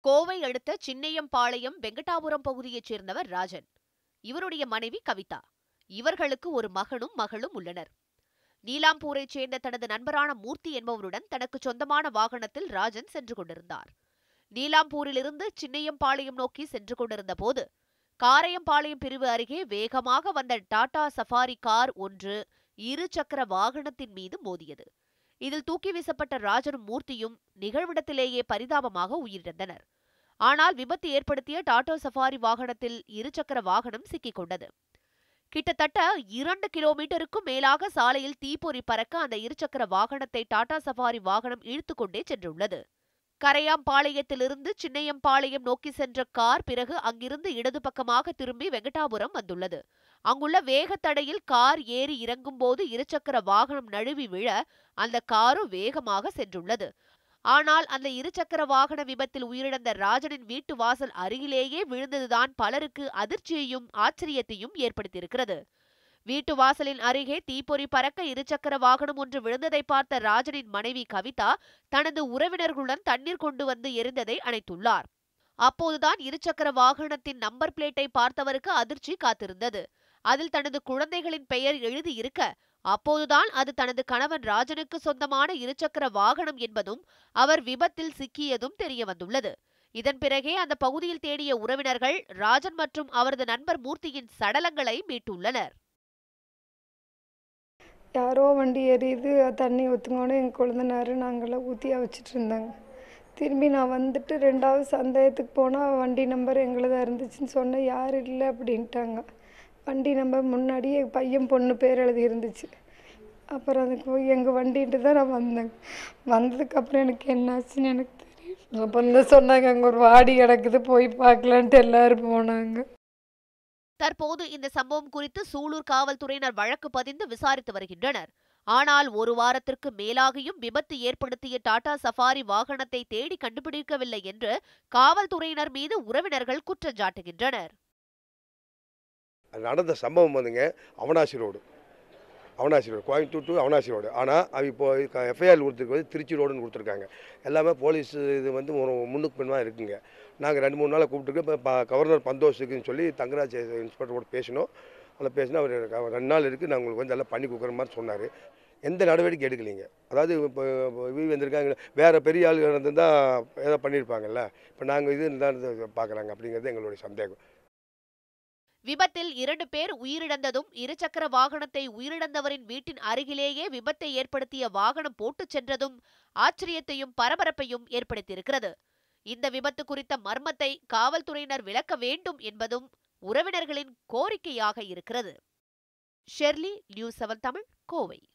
கோவை அடுத்த சின்னையம்பாளையம் வெங்கடாபுரம் பகுதியைச் சேர்ந்தவர் ராஜன். இவருடைய மனைவி கவிதா. இவர்களுக்கு ஒரு மகனும் மகளும் உள்ளனர். நீலாம்பூரைச் சேர்ந்த தனது நண்பரான மூர்த்தி என்பவருடன் தனக்கு சொந்தமான வாகனத்தில் ராஜன் சென்று கொண்டிருந்தார். நீலாம்பூரிலிருந்து சின்னையம்பாளையம் நோக்கி சென்று கொண்டிருந்த போது காரையம்பாளையம் பிரிவு அருகே வேகமாக வந்த டாடா சஃபாரி கார் ஒன்று இரு சக்கர வாகனத்தின் மீது மோதியது. இதில் தூக்கி வீசப்பட்ட ராஜனும் மூர்த்தியும் நிகழ்விடத்திலேயே பரிதாபமாக உயிரிழந்தனர். ஆனால் விபத்து ஏற்படுத்திய டாடா சஃபாரி வாகனத்தில் இருசக்கர வாகனம் சிக்கிக் கொண்டது கிட்டத்தட்ட இரண்டு கிலோமீட்டருக்கும் மேலாக சாலையில் தீப்பொறி பறக்க அந்த இருசக்கர வாகனத்தை டாடா சஃபாரி வாகனம் இழுத்துக்கொண்டே சென்றுள்ளது. கரையாம்பாளையத்திலிருந்து சின்னையம்பாளையம் நோக்கி சென்ற கார் பிறகு அங்கிருந்து இடது பக்கமாக திரும்பி வெங்கடாபுரம் வந்துள்ளது. அங்குள்ள வேகத்தடையில் கார் ஏறி இறங்கும் போது இருசக்கர வாகனம் நழுவி விழ அந்த காரும் வேகமாக சென்றுள்ளது. ஆனால் அந்த இருசக்கர வாகன விபத்தில் உயிரிழந்த ராஜனின் வீட்டு வாசல் அருகிலேயே விழுந்ததுதான் பலருக்கு அதிர்ச்சியையும் ஆச்சரியத்தையும் ஏற்படுத்தியிருக்கிறது. வீட்டு வாசலின் அருகே தீப்பொறி பறக்க இருசக்கர வாகனம் ஒன்று விழுந்ததை பார்த்த ராஜனின் மனைவி கவிதா தனது உறவினர்களுடன் தண்ணீர் கொண்டு வந்து எரிந்ததை அணைத்துள்ளார். அப்போதுதான் இருசக்கர வாகனத்தின் நம்பர் பிளேட்டை பார்த்தவருக்கு அதிர்ச்சி காத்திருந்தது. அதில் தனது குழந்தைகளின் பெயர் எழுதியிருக்க அப்போதுதான் அது தனது கணவன் ராஜனுக்கு சொந்தமான இருசக்கர வாகனம் என்பதும் அவர் விபத்தில் சிக்கியதும் தெரிய வந்துள்ளது. இதன் பிறகே அந்த பகுதியில் தேடிய உறவினர்கள் ராஜன் மற்றும் அவரது நண்பர் மூர்த்தியின் சடலங்களை மீட்டுள்ளனர். யாரோ வண்டி எரியுது தண்ணி ஊற்றுங்கன்னு எங்கள் குழந்தைனாரு நாங்களாம் ஊற்றியா வச்சுட்டு இருந்தாங்க. திரும்பி நான் வந்துட்டு ரெண்டாவது சந்தேகத்துக்கு போனால் வண்டி நம்பர் எங்களுதாக இருந்துச்சுன்னு சொன்னேன் யார் இல்லை அப்படின்ட்டாங்க. வண்டி நம்பர் முன்னாடியே பையன் பொண்ணு பேர் எழுதி இருந்துச்சு. அப்புறம் அதுக்கு எங்கள் வண்டின்ட்டு தான் நான் வந்தேங்க வந்ததுக்கப்புறம் எனக்கு என்னாச்சுன்னு எனக்கு தெரியும். அப்புறம் தான் சொன்னாங்க அங்கே ஒரு வாடி கிடக்குது போய் பார்க்கலான்ட்டு எல்லோரும் போனாங்க. தற்போது இந்த சம்பவம் குறித்து சூலூர் காவல்துறையினர் வழக்கு பதிந்து விசாரித்து வருகின்றனர். ஆனால் ஒரு வாரத்திற்கு மேலாகியும் விபத்து ஏற்படுத்திய டாடா சஃபாரி வாகனத்தை தேடி கண்டுபிடிக்கவில்லை என்று காவல்துறையினர் மீது உறவினர்கள் குற்றஞ்சாட்டுகின்றனர் நடந்த சம்பவம் வந்துங்க Avanashi road. Avanashi road Coimbatore to Avanashi road. ஆனால் அது இப்போ எஃப்ஐஆர் கொடுத்துருக்கிறது திருச்சி ரோடுன்னு கொடுத்துருக்காங்க. எல்லாமே போலீஸ் இது வந்து ஒரு முன்னுக்கு பின்னால் இருக்குங்க. நாங்கள் ரெண்டு மூணு நாளாக கூப்பிட்டுருக்கு இப்போ கவர்னர் பந்தோஸ் இருக்குன்னு சொல்லி தங்கராஜ் இன்ஸ்பெக்டர் கூட பேசினோம் அதில் பேசினா அவர் ரெண்டு நாள் இருக்குது நான் உங்களுக்கு வந்து எல்லாம் பண்ணி கொடுக்குற மாதிரி சொன்னார். எந்த நடவடிக்கை எடுக்கலைங்க. அதாவது இப்போ வீ வந்திருக்காங்க. வேறு பெரிய ஆளுகள் இருந்திருந்தால் ஏதோ பண்ணியிருப்பாங்கல்ல இப்போ நாங்கள் இது இருந்தால் பார்க்குறாங்க அப்படிங்கிறது எங்களுடைய சந்தேகம். விபத்தில் இரண்டு பேர் உயிரிழந்ததும் இருசக்கர வாகனத்தை உயிரிழந்தவரின் வீட்டின் அருகிலேயே விபத்தை ஏற்படுத்திய வாகனம் போட்டுச் சென்றதும் ஆச்சரியத்தையும் பரபரப்பையும் ஏற்படுத்தியிருக்கிறது. இந்த விபத்து குறித்த மர்மத்தை காவல்துறையினர் விளக்க வேண்டும் என்பதும் உறவினர்களின் கோரிக்கையாக இருக்கிறது. Shirley news seven Tamil Kovai.